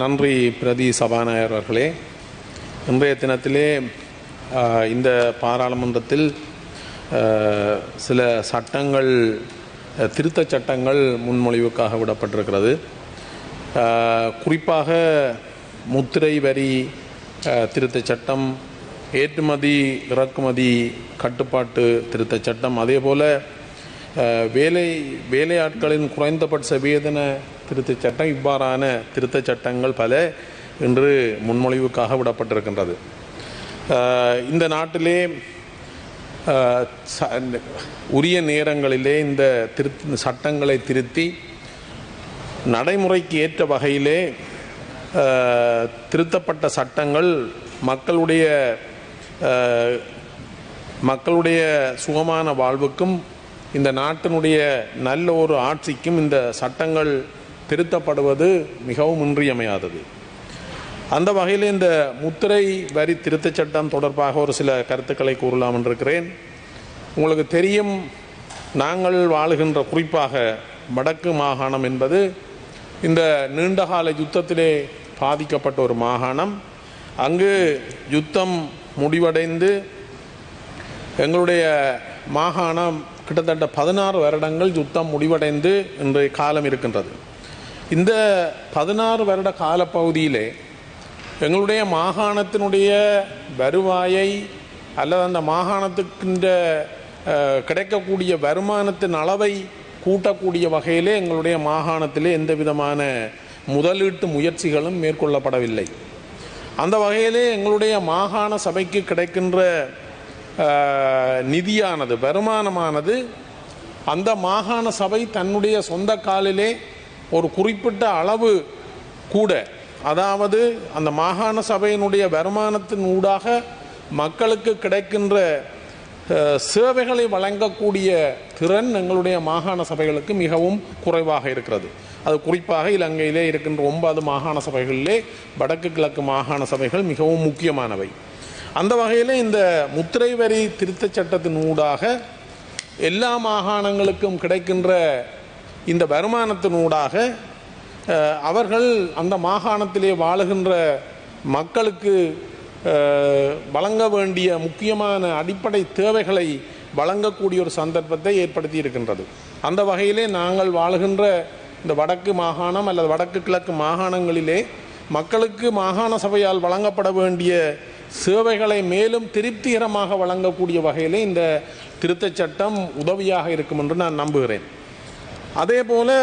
நன்றி பிரதி சபாநாயகர் அவர்களே. இன்றைய தினத்திலே இந்த பாராளுமன்றத்தில் சில சட்டங்கள் திருத்த திருத்தச் சட்டங்கள் முன்மொழிவுக்காக விடப்பட்டிருக்கிறது. குறிப்பாக முத்திரை வரி திருத்த திருத்தச் சட்டம் ஏற்றுமதி இறக்குமதி கட்டுப்பாட்டு திருத்தச் சட்டம் அதே போல் வேலை வேலையாட்களின் குறைந்தபட்ச வேதன திருத்தச் சட்டம் இவ்வாறான திருத்தச் சட்டங்கள் பல இன்று முன்மொழிவுக்காக விடப்பட்டிருக்கின்றது. இந்த நாட்டிலே ச- உரிய நேரங்களிலே இந்த திரு சட்டங்களை திருத்தி நடைமுறைக்கு ஏற்ற வகையிலே திருத்தப்பட்ட சட்டங்கள் மக்களுடைய மக்களுடைய சுகமான வாழ்வுக்கும் இந்த நாட்டினுடைய நல்ல ஒரு ஆட்சிக்கும் இந்த சட்டங்கள் திருத்தப்படுவது மிகவும் இன்றியமையாதது. அந்த வகையில் இந்த முத்திரை வரி திருத்தச் சட்டம் தொடர்பாக ஒரு சில கருத்துக்களை கூறலாம் என்றிருக்கிறேன். உங்களுக்கு தெரியும் நாங்கள் வாழுகின்ற குறிப்பாக வடக்கு மாகாணம் என்பது இந்த நீண்டகால யுத்தத்திலே பாதிக்கப்பட்ட ஒரு மாகாணம். அங்கு யுத்தம் முடிவடைந்து எங்களுடைய மாகாணம் கிட்டத்தட்ட பதினாறு வருடங்கள் யுத்தம் முடிவடைந்து இன்றைய காலம் இருக்கின்றது. இந்த பதினாறு வருட காலப்பகுதியிலே எங்களுடைய மாகாணத்தினுடைய வருவாயை அல்லது அந்த மாகாணத்துக்கின்ற கிடைக்கக்கூடிய வருமானத்தின் அளவை கூட்டக்கூடிய வகையிலே எங்களுடைய மாகாணத்திலே எந்த விதமான முதலீட்டு முயற்சிகளும் மேற்கொள்ளப்படவில்லை. அந்த வகையிலே எங்களுடைய மாகாண சபைக்கு கிடைக்கின்ற நிதியானது வருமானமானது அந்த மாகாண சபை தன்னுடைய சொந்த காலிலே ஒரு குறிப்பிட்ட அளவு கூட அதாவது அந்த மாகாண சபையினுடைய வருமானத்தின் ஊடாக மக்களுக்கு கிடைக்கின்ற சேவைகளை வழங்கக்கூடிய திறன் எங்களுடைய மாகாண சபைகளுக்கு மிகவும் குறைவாக இருக்கிறது. அது குறிப்பாக இலங்கையிலே இருக்கின்ற ஒன்பது மாகாண சபைகளிலே வடக்கு கிழக்கு மாகாண சபைகள் மிகவும் முக்கியமானவை. அந்த வகையில் இந்த முத்திரை வரி திருத்தச் சட்டத்தின் ஊடாக எல்லா மாகாணங்களுக்கும் கிடைக்கின்ற இந்த வருமானத்தினூடாக ஊடாக அவர்கள் அந்த மாகாணத்திலே வாழுகின்ற மக்களுக்கு வழங்க வேண்டிய முக்கியமான அடிப்படை தேவைகளை வழங்கக்கூடிய ஒரு சந்தர்ப்பத்தை ஏற்படுத்தி இருக்கின்றது. அந்த வகையிலே நாங்கள் வாழுகின்ற இந்த வடக்கு மாகாணம் அல்லது வடக்கு கிழக்கு மாகாணங்களிலே மக்களுக்கு மாகாண சபையால் வழங்கப்பட வேண்டிய சேவைகளை மேலும் திருப்திகரமாக வழங்கக்கூடிய வகையிலே இந்த திருத்தச் சட்டம் உதவியாக இருக்கும் என்று நான் நம்புகிறேன். அதே போல்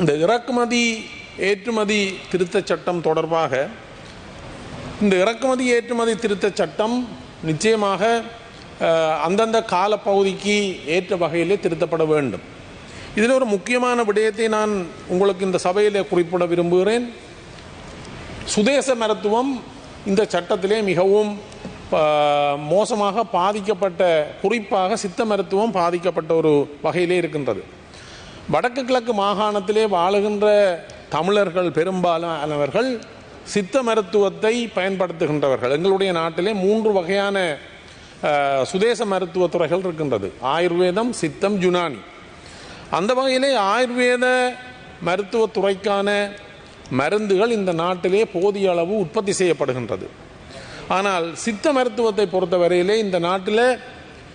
இந்த இறக்குமதி ஏற்றுமதி திருத்தச் சட்டம் தொடர்பாக இந்த இறக்குமதி ஏற்றுமதி திருத்தச் சட்டம் நிச்சயமாக அந்தந்த காலப்பகுதிக்கு ஏற்ற வகையிலே திருத்தப்பட வேண்டும். இதில் ஒரு முக்கியமான விடயத்தை நான் உங்களுக்கு இந்த சபையிலே குறிப்பிட விரும்புகிறேன். சுதேச மருத்துவம் இந்த சட்டத்திலே மிகவும் மோசமாக பாதிக்கப்பட்ட குறிப்பாக சித்த மருத்துவம் பாதிக்கப்பட்ட ஒரு வகையிலே இருக்கின்றது. வடக்கு கிழக்கு மாகாணத்திலே வாழுகின்ற தமிழர்கள் பெரும்பாலானவர்கள் சித்த மருத்துவத்தை பயன்படுத்துகின்றவர்கள். எங்களுடைய நாட்டிலே மூன்று வகையான சுதேச மருத்துவ துறைகள் இருக்கின்றது. ஆயுர்வேதம் சித்தம் ஜுனானி அந்த வகையிலே ஆயுர்வேத மருத்துவத்துறைக்கான மருந்துகள் இந்த நாட்டிலே போதிய அளவு உற்பத்தி செய்யப்படுகின்றது. ஆனால் சித்த மருத்துவத்தை பொறுத்தவரையிலே இந்த நாட்டில்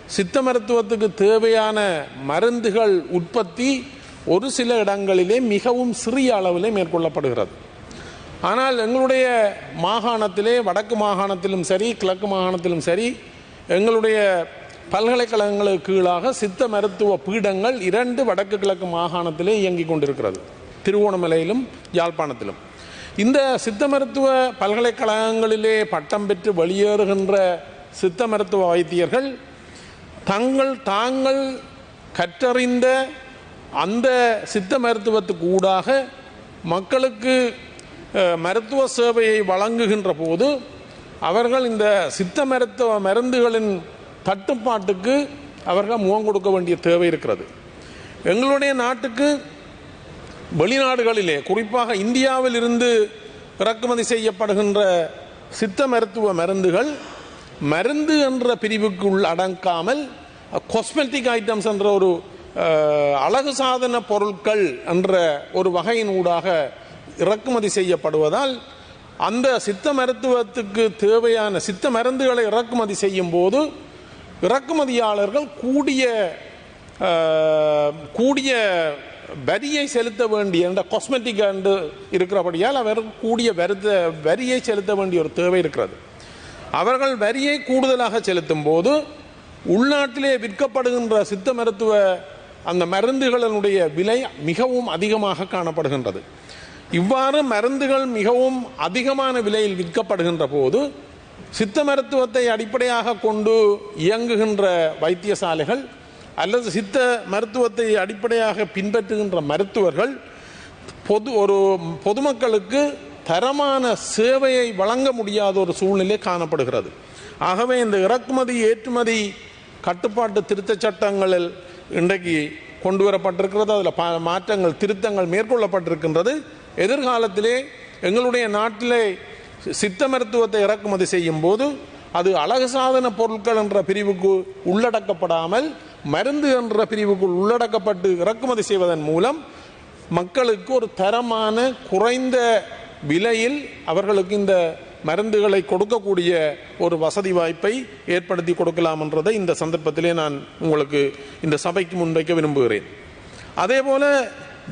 சித்த மருத்துவத்துக்கு தேவையான மருந்துகள் உற்பத்தி ஒரு சில இடங்களிலே மிகவும் சிறிய அளவிலே மேற்கொள்ளப்படுகிறது. ஆனால் எங்களுடைய மாகாணத்திலே வடக்கு மாகாணத்திலும் சரி கிழக்கு மாகாணத்திலும் சரி எங்களுடைய பல்கலைக்கழகங்களுக்கு கீழாக சித்த மருத்துவ பீடங்கள் இரண்டு வடக்கு கிழக்கு மாகாணத்திலே இயங்கிக் கொண்டிருக்கிறது. திருவோணமலையிலும் யாழ்ப்பாணத்திலும். இந்த சித்த மருத்துவ பல்கலைக்கழகங்களிலே பட்டம் பெற்று வெளியேறுகின்ற சித்த மருத்துவ வைத்தியர்கள் தங்கள் தாங்கள் கற்றறிந்த அந்த சித்த மருத்துவத்துக்கு ஊடாக மக்களுக்கு மருத்துவ சேவையை வழங்குகின்ற போது அவர்கள் இந்த சித்த மருத்துவ மருந்துகளின் தட்டுப்பாட்டுக்கு அவர்கள் முகம் கொடுக்க வேண்டிய தேவை இருக்கிறது. எங்களுடைய நாட்டுக்கு வெளிநாடுகளிலே குறிப்பாக இந்தியாவில் இருந்து இறக்குமதி செய்யப்படுகின்ற சித்த மருத்துவ மருந்துகள் மருந்து என்ற பிரிவுக்குள் அடங்காமல் கொஸ்மெட்டிக் ஐட்டம்ஸ் என்ற ஒரு அழகு சாதன பொருட்கள் என்ற ஒரு வகையினூடாக இறக்குமதி செய்யப்படுவதால் அந்த சித்த மருத்துவத்துக்கு தேவையான சித்த மருந்துகளை இறக்குமதி செய்யும் போது இறக்குமதியாளர்கள் கூடிய கூடிய வரியை செலுத்த வேண்டிய இந்த காஸ்மெட்டிக் என்று இருக்கிறபடியால் அவர் கூடிய வருத வரியை செலுத்த வேண்டிய ஒரு தேவை இருக்கிறது. அவர்கள் வரியை கூடுதலாக செலுத்தும் போது உள்நாட்டிலே விற்கப்படுகின்ற சித்த மருத்துவ அந்த மருந்துகளினுடைய விலை மிகவும் அதிகமாக காணப்படுகின்றது. இவ்வாறு மருந்துகள் மிகவும் அதிகமான விலையில் விற்கப்படுகின்ற போது சித்த மருத்துவத்தை அடிப்படையாக கொண்டு இயங்குகின்ற வைத்தியசாலைகள் அல்லது சித்த மருத்துவத்தை அடிப்படையாக பின்பற்றுகின்ற மருத்துவர்கள் பொது ஒரு பொதுமக்களுக்கு தரமான சேவையை வழங்க முடியாத ஒரு சூழ்நிலை காணப்படுகிறது. ஆகவே இந்த இறக்குமதி ஏற்றுமதி கட்டுப்பாட்டு திருத்தச் சட்டங்களில் இன்றைக்கு கொண்டு வரப்பட்டிருக்கிறது அதில் ப மாற்றங்கள் திருத்தங்கள் மேற்கொள்ளப்பட்டிருக்கின்றது. எதிர்காலத்திலே எங்களுடைய நாட்டிலே சித்த மருத்துவத்தை இறக்குமதி செய்யும் போது அது அழகு சாதன பொருட்கள் என்ற பிரிவுக்கு உள்ளடக்கப்படாமல் மருந்து என்ற பிரிவுக்குள் உள்ளடக்கப்பட்டு இறக்குமதி செய்வதன் மூலம் மக்களுக்கு ஒரு தரமான குறைந்த விலையில் அவர்களுக்கு இந்த மருந்துகளை கொடுக்கக்கூடிய ஒரு வசதி வாய்ப்பை ஏற்படுத்தி கொடுக்கலாம் என்றதை இந்த சந்தர்ப்பத்திலே நான் உங்களுக்கு இந்த சபைக்கு முன்வைக்க விரும்புகிறேன். அதே வேலை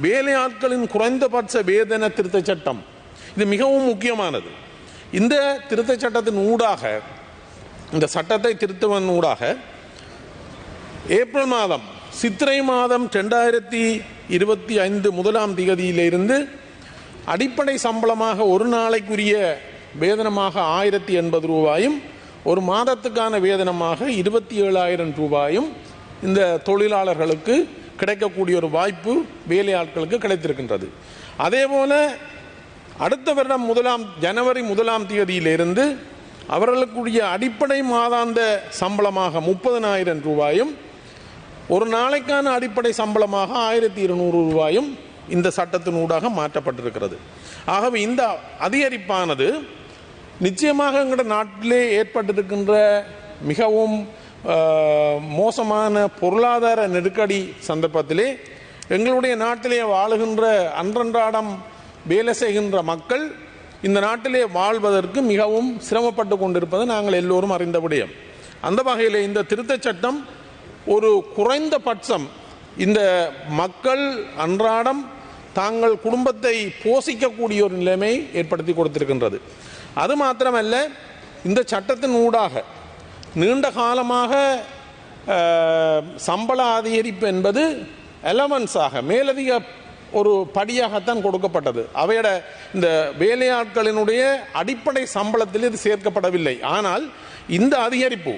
வேலையாட்களின் குறைந்தபட்ச வேதன திருத்தச் சட்டம் இது மிகவும் முக்கியமானது. இந்த திருத்த சட்டத்தின் ஊடாக இந்த சட்டத்தை திருத்துவன் ஊடாக ஏப்ரல் மாதம் சித்திரை மாதம் ரெண்டாயிரத்தி இருபத்தி ஐந்து முதலாம் திகதியிலிருந்து அடிப்படை சம்பளமாக ஒரு நாளைக்குரிய வேதனமாக ஆயிரத்தி எண்பது ரூபாயும் ஒரு மாதத்துக்கான வேதனமாக இருபத்தி ஏழாயிரம் ரூபாயும் இந்த தொழிலாளர்களுக்கு கிடைக்கக்கூடிய ஒரு வாய்ப்பு வேலையாட்களுக்கு கிடைத்திருக்கின்றது. அதேபோல அடுத்த வருடம் முதலாம் ஜனவரி முதலாம் தேதியிலிருந்து அவர்களுக்குரிய அடிப்படை மாதாந்த சம்பளமாக முப்பதனாயிரம் ரூபாயும் ஒரு நாளைக்கான அடிப்படை சம்பளமாக ஆயிரத்தி இருநூறு ரூபாயும் இந்த சட்டத்தின் ஊடாக மாற்றப்பட்டிருக்கிறது. ஆகவே இந்த அதிகரிப்பானது நிச்சயமாக எங்களோட நாட்டிலே ஏற்பட்டிருக்கின்ற மிகவும் மோசமான பொருளாதார நெருக்கடி சந்தர்ப்பத்திலே எங்களுடைய நாட்டிலே வாழுகின்ற அன்றன்றாடம் வேலை செய்கின்ற மக்கள் இந்த நாட்டிலே வாழ்வதற்கு மிகவும் சிரமப்பட்டு கொண்டிருப்பது நாங்கள் எல்லோரும் அறிந்த விடயம் அந்த வகையில் இந்த திருத்தச் சட்டம் ஒரு குறைந்தபட்சம் இந்த மக்கள் அன்றாடம் தாங்கள் குடும்பத்தை போஷிக்கக்கூடிய ஒரு நிலைமை ஏற்படுத்தி கொடுத்திருக்கின்றது. அது மாத்திரமல்ல இந்த சட்டத்தின் ஊடாக நீண்ட காலமாக சம்பள அதிகரிப்பு என்பது எலவன்ஸாக மேலதிக ஒரு படியாகத்தான் கொடுக்கப்பட்டது. அவையோட இந்த வேலையாட்களினுடைய அடிப்படை சம்பளத்தில் இது சேர்க்கப்படவில்லை. ஆனால் இந்த அதிகரிப்பு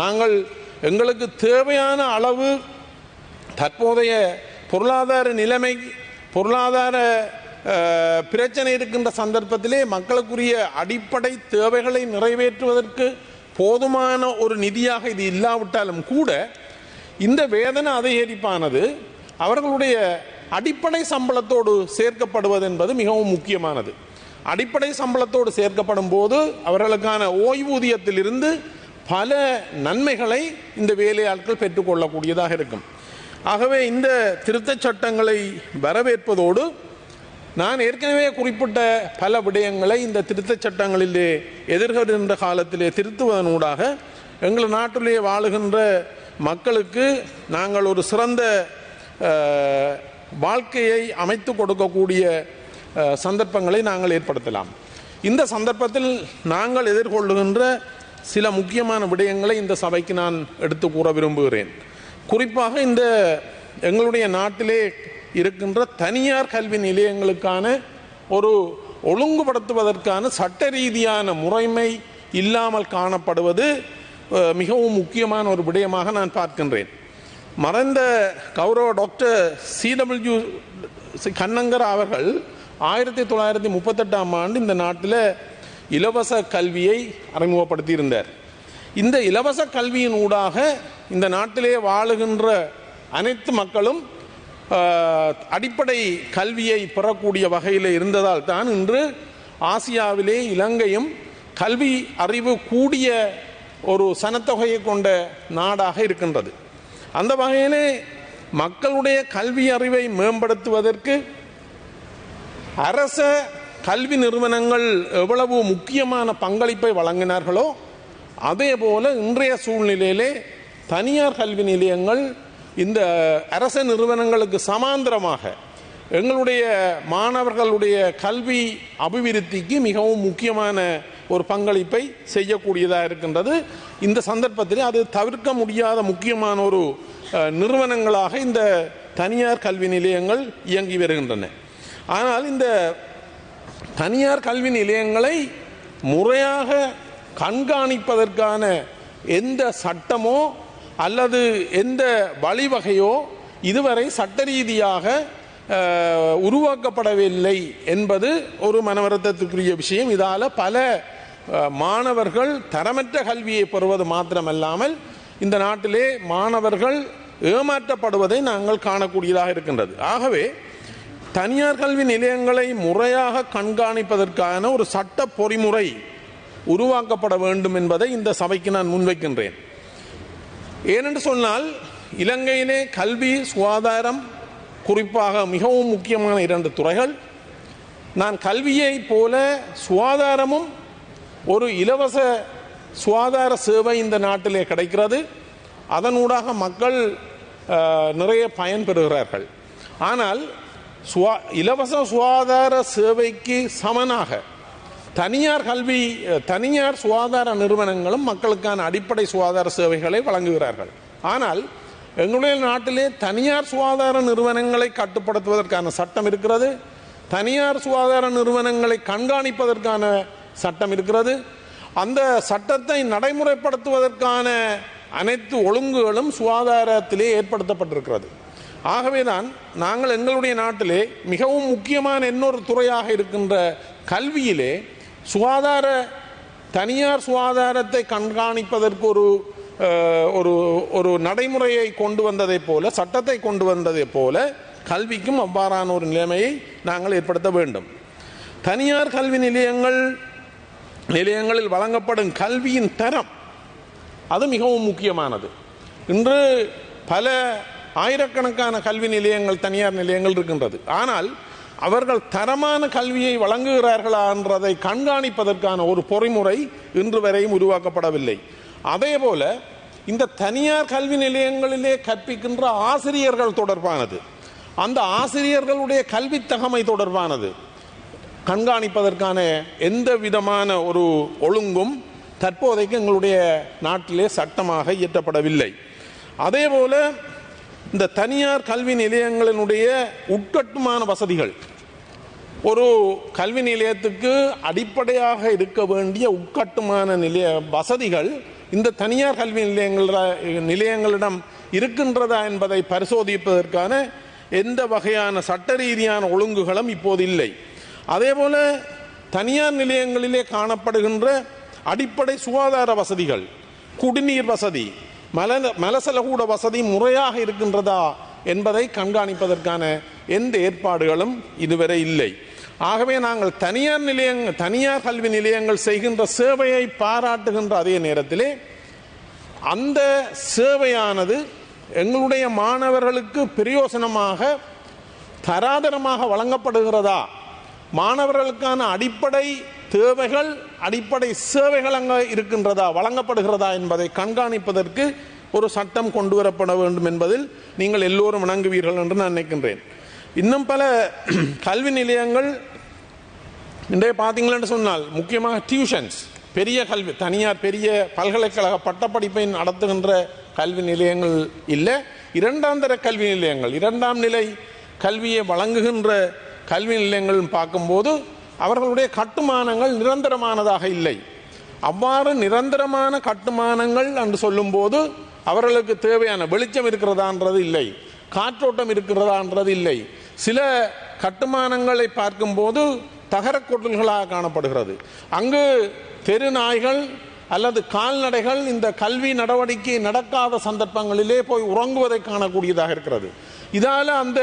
நாங்கள் எங்களுக்கு தேவையான அளவு தற்போதைய பொருளாதார நிலைமை பொருளாதார பிரச்சனை இருக்கின்ற சந்தர்ப்பத்திலே மக்களுக்குரிய அடிப்படை தேவைகளை நிறைவேற்றுவதற்கு போதுமான ஒரு நிதியாக இது இல்லாவிட்டாலும் கூட இந்த வேதனை அதிகரிப்பானது அவர்களுடைய அடிப்படை சம்பளத்தோடு சேர்க்கப்படுவது என்பது மிகவும் முக்கியமானது. அடிப்படை சம்பளத்தோடு சேர்க்கப்படும் போது அவர்களுக்கான ஓய்வூதியத்திலிருந்து பல நன்மைகளை இந்த வேலையாட்கள் பெற்றுக்கொள்ளக்கூடியதாக இருக்கும். ஆகவே இந்த திருத்தச் சட்டங்களை வரவேற்பதோடு நான் ஏற்கனவே குறிப்பிட்ட பல விடயங்களை இந்த திருத்தச் சட்டங்களிலே எதிர்கொள்கின்ற காலத்திலே திருத்துவதனூடாக எங்கள் நாட்டிலே வாழுகின்ற மக்களுக்கு நாங்கள் ஒரு சிறந்த வாழ்க்கையை அமைத்து கொடுக்கக்கூடிய சந்தர்ப்பங்களை நாங்கள் ஏற்படுத்தலாம். இந்த சந்தர்ப்பத்தில் நாங்கள் எதிர்கொள்ளுகின்ற சில முக்கியமான விடயங்களை இந்த சபைக்கு நான் எடுத்து கூற விரும்புகிறேன். குறிப்பாக இந்த எங்களுடைய நாட்டிலே இருக்கின்ற தனியார் கல்வி நிலையங்களுக்கான ஒரு ஒழுங்குபடுத்துவதற்கான சட்ட ரீதியான முறைமை இல்லாமல் காணப்படுவது மிகவும் முக்கியமான ஒரு விடயமாக நான் பார்க்கின்றேன். மறைந்த கௌரவ டாக்டர் சிடபிள்யூ கண்ணங்கர் அவர்கள் ஆயிரத்தி தொள்ளாயிரத்தி முப்பத்தெட்டாம் ஆண்டு இந்த நாட்டில் இலவச கல்வியை அறிமுகப்படுத்தியிருந்தார். இந்த இலவச கல்வியின் ஊடாக இந்த நாட்டிலே வாழுகின்ற அனைத்து மக்களும் ஆஹ், அடிப்படை கல்வியை பெறக்கூடிய வகையில் இருந்ததால் தான் இன்று ஆசியாவிலே இலங்கையும் கல்வி அறிவு கூடிய ஒரு சனத்தொகையை கொண்ட நாடாக இருக்கின்றது. அந்த வகையிலே மக்களுடைய கல்வி அறிவை மேம்படுத்துவதற்கு அரச கல்வி நிறுவனங்கள் எவ்வளவு முக்கியமான பங்களிப்பை வழங்கினார்களோ அதே போல் இன்றைய சூழ்நிலையிலே தனியார் கல்வி நிலையங்கள் இந்த அரச நிறுவனங்களுக்கு சமாந்தரமாக எங்களுடைய மாணவர்களுடைய கல்வி அபிவிருத்திக்கு மிகவும் முக்கியமான ஒரு பங்களிப்பை செய்யக்கூடியதாக இருக்கின்றது. இந்த சந்தர்ப்பத்தில் அது தவிர்க்க முடியாத முக்கியமான ஒரு நிறுவனங்களாக இந்த தனியார் கல்வி நிலையங்கள் இயங்கி வருகின்றன. ஆனால் இந்த தனியார் கல்வி நிலையங்களை முறையாக கண்காணிப்பதற்கான எந்த சட்டமோ அல்லது எந்த வழிவகையோ இதுவரை சட்ட ரீதியாக உருவாக்கப்படவில்லை என்பது ஒரு மனவருத்தத்துக்குரிய விஷயம். இதால் பல மாணவர்கள் தரமற்ற கல்வியை பெறுவது மாத்திரமல்லாமல் இந்த நாட்டிலே மாணவர்கள் ஏமாற்றப்படுவதை நாங்கள் காணக்கூடியதாக இருக்கின்றது. ஆகவே தனியார் கல்வி நிலையங்களை முறையாக கண்காணிப்பதற்கான ஒரு சட்ட பொறிமுறை உருவாக்கப்பட வேண்டும் என்பதை இந்த சபைக்கு நான் முன்வைக்கின்றேன். ஏனென்று சொன்னால் இலங்கையிலே கல்வி சுகாதாரம் குறிப்பாக மிகவும் முக்கியமான இரண்டு துறைகள். நான் கல்வியை போல சுகாதாரமும் ஒரு இலவச சுகாதார சேவை இந்த நாட்டிலே கிடைக்கிறது. அதனூடாக மக்கள் நிறைய பயன்பெறுகிறார்கள். ஆனால் சுவா இலவச சுகாதார சேவைக்கு சமனாக. தனியார் கல்வி தனியார் சுகாதார நிறுவனங்களும் மக்களுக்கான அடிப்படை சுகாதார சேவைகளை வழங்குகிறார்கள். ஆனால் எங்களுடைய நாட்டிலே தனியார் சுகாதார நிறுவனங்களை கட்டுப்படுத்துவதற்கான சட்டம் இருக்கிறது தனியார் சுகாதார நிறுவனங்களை கண்காணிப்பதற்கான சட்டம் இருக்கிறது அந்த சட்டத்தை நடைமுறைப்படுத்துவதற்கான அனைத்து ஒழுங்குகளும் சுகாதாரத்திலே ஏற்படுத்தப்பட்டிருக்கிறது. ஆகவேதான் நாங்கள் எங்களுடைய நாட்டிலே மிகவும் முக்கியமான இன்னொரு துறையாக இருக்கின்ற கல்வியிலே சுகாதார தனியார் சுகாதாரத்தை கண்காணிப்பதற்கு ஒரு ஒரு ஒரு நடைமுறையை கொண்டு வந்ததைப் போல சட்டத்தை கொண்டு வந்ததைப் போல கல்விக்கும் அவ்வாறான ஒரு நிலைமையை நாங்கள் ஏற்படுத்த வேண்டும். தனியார் கல்வி நிலையங்கள் நிலையங்களில் வழங்கப்படும் கல்வியின் தரம் அது மிகவும் முக்கியமானது. இன்று பல ஆயிரக்கணக்கான கல்வி நிலையங்கள் தனியார் நிலையங்கள் இருக்கின்றது. ஆனால் அவர்கள் தரமான கல்வியை வழங்குகிறார்களா என்றதை கண்காணிப்பதற்கான ஒரு பொறிமுறை இன்று வரையும் உருவாக்கப்படவில்லை. அதே போல இந்த தனியார் கல்வி நிலையங்களிலே கற்பிக்கின்ற ஆசிரியர்கள் தொடர்பானது அந்த ஆசிரியர்களுடைய கல்வி தகமை தொடர்பானது கண்காணிப்பதற்கான எந்த விதமான ஒரு ஒழுங்கும் தற்போதைக்கு எங்களுடைய நாட்டிலே சட்டமாக இயற்றப்படவில்லை. அதே போல இந்த தனியார் கல்வி நிலையங்களினுடைய உட்கட்டுமான வசதிகள். ஒரு கல்வி நிலையத்துக்கு அடிப்படையாக இருக்க வேண்டிய உட்கட்டுமான நிலைய வசதிகள் இந்த தனியார் கல்வி நிலையங்கள நிலையங்களிடம் இருக்கின்றதா என்பதை பரிசோதிப்பதற்கான எந்த வகையான சட்ட ரீதியான ஒழுங்குகளும் இப்போது இல்லை. அதேபோல தனியார் நிலையங்களிலே காணப்படுகின்ற அடிப்படை சுகாதார வசதிகள் குடிநீர் வசதி மல மலசலகூட வசதி முறையாக இருக்கின்றதா என்பதை கண்காணிப்பதற்கான எந்த ஏற்பாடுகளும் இதுவரை இல்லை. ஆகவே நாங்கள் தனியார் நிலையங்கள் தனியார் கல்வி நிலையங்கள் செய்கின்ற சேவையை பாராட்டுகின்ற அதே நேரத்திலே அந்த சேவையானது எங்களுடைய மாணவர்களுக்கு பிரயோசனமாக தராதரமாக வழங்கப்படுகிறதா? மாணவர்களுக்கான அடிப்படை தேவைகள் அடிப்படை சேவைகள் அங்கே இருக்கின்றதா வழங்கப்படுகிறதா என்பதை கண்காணிப்பதற்கு ஒரு சட்டம் கொண்டு வரப்பட வேண்டும் என்பதில் நீங்கள் எல்லோரும் வணங்குவீர்கள் என்று நான் நினைக்கின்றேன். இன்னும் பல கல்வி நிலையங்கள் இன்றைய பார்த்தீங்களன்னு சொன்னால் முக்கியமாக டியூஷன்ஸ் பெரிய கல்வி தனியார் பெரிய பல்கலைக்கழக பட்டப்படிப்பை நடத்துகின்ற கல்வி நிலையங்கள் இல்லை. இரண்டாம் தர கல்வி நிலையங்கள் இரண்டாம் நிலை கல்வியை வழங்குகின்ற கல்வி நிலையங்கள் பார்க்கும்போது அவர்களுடைய கட்டுமானங்கள் நிரந்தரமானதாக இல்லை. அவ்வாறு நிரந்தரமான கட்டுமானங்கள் என்று சொல்லும்போது அவர்களுக்கு தேவையான வெளிச்சம் இருக்கிறதான்றது இல்லை. காற்றோட்டம் இருக்கிறதான்றது இல்லை. சில கட்டுமானங்களை பார்க்கும்போது தகரக்கொட்டல்களாக காணப்படுகிறது. அங்கு தெரு நாய்கள் அல்லது கால்நடைகள் இந்த கல்வி நடவடிக்கை நடக்காத சந்தர்ப்பங்களிலே போய் உறங்குவதை காணக்கூடியதாக இருக்கிறது. இதால் அந்த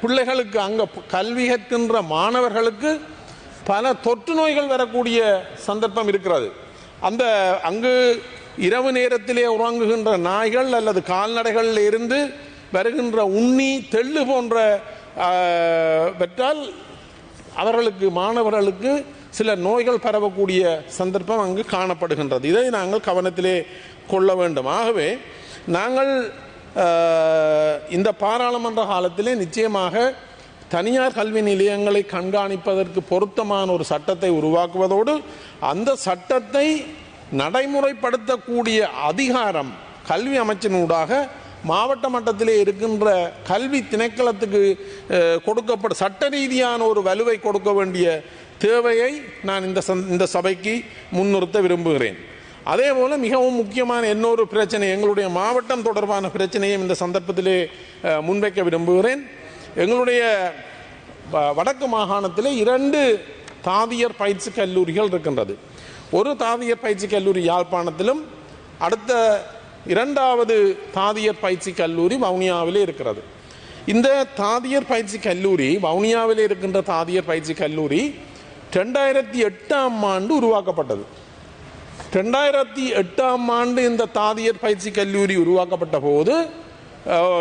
பிள்ளைகளுக்கு அங்கே கல்வி கற்கின்ற மாணவர்களுக்கு பல தொற்று நோய்கள் வரக்கூடிய சந்தர்ப்பம் இருக்கிறது. அந்த அங்கு இரவு நேரத்திலே உறங்குகின்ற நாய்கள் அல்லது கால்நடைகளில் இருந்து வருகின்ற உண்ணி தெள்ளு போன்ற பெற்றால் அவர்களுக்கு மாணவர்களுக்கு சில நோய்கள் பரவக்கூடிய சந்தர்ப்பம் அங்கு காணப்படுகின்றது. இதை நாங்கள் கவனத்திலே கொள்ள வேண்டும். ஆகவே நாங்கள் இந்த பாராளுமன்ற காலத்திலே நிச்சயமாக தனியார் கல்வி நிலையங்களை கண்காணிப்பதற்கு பொருத்தமான ஒரு சட்டத்தை உருவாக்குவதோடு அந்த சட்டத்தை நடைமுறைப்படுத்தக்கூடிய அதிகாரம் கல்வி அமைச்சினூடாக மாவட்ட மட்டத்திலே இருக்கின்ற கல்வி திணைக்களத்துக்கு கொடுக்கப்படும் சட்ட ரீதியான ஒரு வலுவை கொடுக்க வேண்டிய தேவையை நான் இந்த சந்- இந்த சபைக்கு முன்னிறுத்த விரும்புகிறேன். அதே போல மிகவும் முக்கியமான இன்னொரு பிரச்சனை எங்களுடைய மாவட்டம் தொடர்பான பிரச்சனையும் இந்த சந்தர்ப்பத்திலே முன்வைக்க விரும்புகிறேன். எங்களுடைய வ- வடக்கு மாகாணத்தில் இரண்டு தாதியர் பயிற்சி கல்லூரிகள் இருக்கின்றது. ஒரு தாதியர் பயிற்சி கல்லூரி யாழ்ப்பாணத்திலும் அடுத்த இரண்டாவது தாதியர் பயிற்சி கல்லூரி வவுனியாவிலே இருக்கிறது. இந்த தாதியர் பயிற்சி கல்லூரி வவுனியாவிலே இருக்கின்ற தாதியர் பயிற்சி கல்லூரி ரெண்டாயிரத்தி எட்டாம் ஆண்டு உருவாக்கப்பட்டது. ரெண்டாயிரத்தி எட்டாம் ஆண்டு இந்த தாதியர் பயிற்சி கல்லூரி உருவாக்கப்பட்ட போது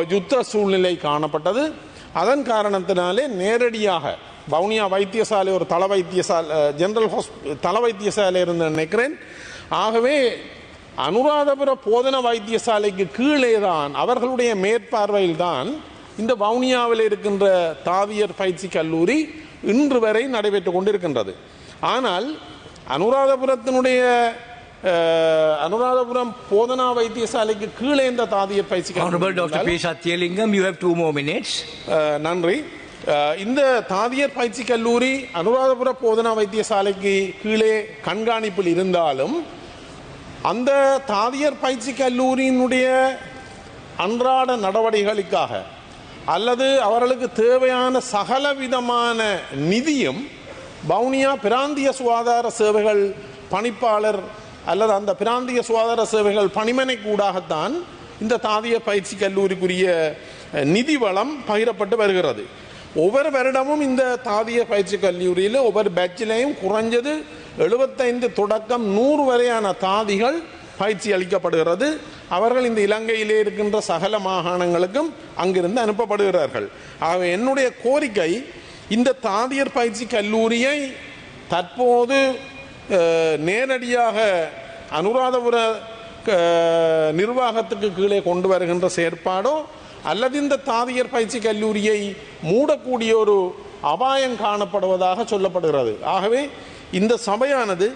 யுத்த சூழ்நிலை காணப்பட்டது. அதன் காரணத்தினாலே நேரடியாக வவுனியா வைத்தியசாலை ஒரு தள வைத்தியசாலை ஜெனரல் ஹாஸ்பி தள வைத்தியசாலை இருந்து நினைக்கிறேன். ஆகவே அனுராதபுர போதன வைத்தியசாலைக்கு கீழே தான் அவர்களுடைய மேற்பார்வையில் தான் இந்த வவுனியாவில் இருக்கின்ற தாவியர் பயிற்சி கல்லூரி இன்று வரை நடைபெற்றுக் கொண்டிருக்கின்றது. ஆனால் அனுராதபுரத்தினுடைய அனுராதபுரம் போதனா வைத்தியசாலைக்கு கீழே இந்த தாதியர் பயிற்சி Honorable Dr. P. Satyalingam, you have two more minutes. அஹ், நன்றி அஹ், இந்த தாதியர் பயிற்சி கல்லூரி அனுராதபுர போதனா வைத்தியசாலைக்கு கீழே கண்காணிப்பில் இருந்தாலும் அந்த தாதியர் பயிற்சி கல்லூரியினுடைய அன்றாட நடவடிக்கைகளுக்காக அல்லது அவர்களுக்கு தேவையான சகல விதமான நிதியும் வவுனியா பிராந்திய சுகாதார சேவைகள் பணிப்பாளர் அல்லது அந்த பிராந்திய சுகாதார சேவைகள் பணிமனை கூடாகத்தான் இந்த தாதிய பயிற்சி கல்லூரிக்குரிய நிதி வளம் பகிரப்பட்டு வருகிறது. ஒவ்வொரு வருடமும் இந்த தாதிய பயிற்சி கல்லூரியில் ஒவ்வொரு பேட்சிலையும் குறைஞ்சது எழுபத்தைந்து தொடக்கம் நூறு வரையான தாதிகள் பயிற்சி அளிக்கப்படுகிறது. அவர்கள் இந்த இலங்கையிலே இருக்கின்ற சகல மாகாணங்களுக்கும் அங்கிருந்து அனுப்பப்படுகிறார்கள். ஆக என்னுடைய கோரிக்கை இந்த தாதியர் பயிற்சி கல்லூரியை தற்போது நேரடியாக அனுராதபுர நிர்வாகத்துக்கு கீழே கொண்டு வருகின்ற செயற்பாடோ அல்லது இந்த தாதியர் பயிற்சி கல்லூரியை மூடக்கூடிய ஒரு அபாயம் காணப்படுவதாக சொல்லப்படுகிறது. ஆகவே இந்த சபையானது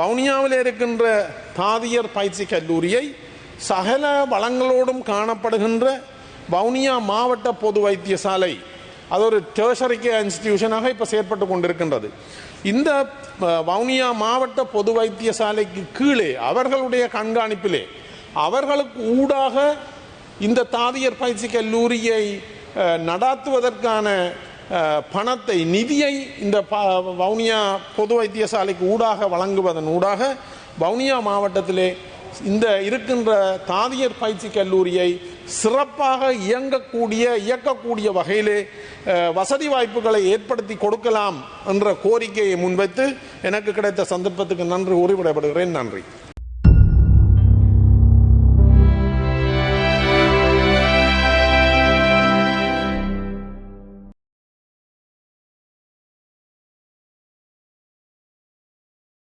வவுனியாவில் இருக்கின்ற தாதியர் பயிற்சி கல்லூரியை சகல வளங்களோடும் காணப்படுகின்ற வவுனியா மாவட்ட பொது வைத்தியசாலை அது ஒரு டேர்சரி இன்ஸ்டிடியூஷனாக இப்போ செயற்பட்டு கொண்டிருக்கின்றது. இந்த வவுனியா மாவட்ட பொது வைத்தியசாலைக்கு கீழே அவர்களுடைய கண்காணிப்பிலே அவர்களுக்கு ஊடாக இந்த தாதியர் பயிற்சி கல்லூரியை நடாத்துவதற்கான பணத்தை நிதியை இந்த வவுனியா பொது வைத்தியசாலைக்கு ஊடாக வழங்குவதன் ஊடாக வவுனியா மாவட்டத்திலே இந்த இருக்கின்ற தாதியர் பயிற்சி கல்லூரியை சிறப்பாக இயங்கக்கூடிய இயக்கக்கூடிய வகையிலே வசதி வாய்ப்புகளை ஏற்படுத்தி கொடுக்கலாம் என்ற கோரிக்கையை முன்வைத்து எனக்கு கிடைத்த சந்தர்ப்பத்துக்கு நன்றி கூறி நன்றி.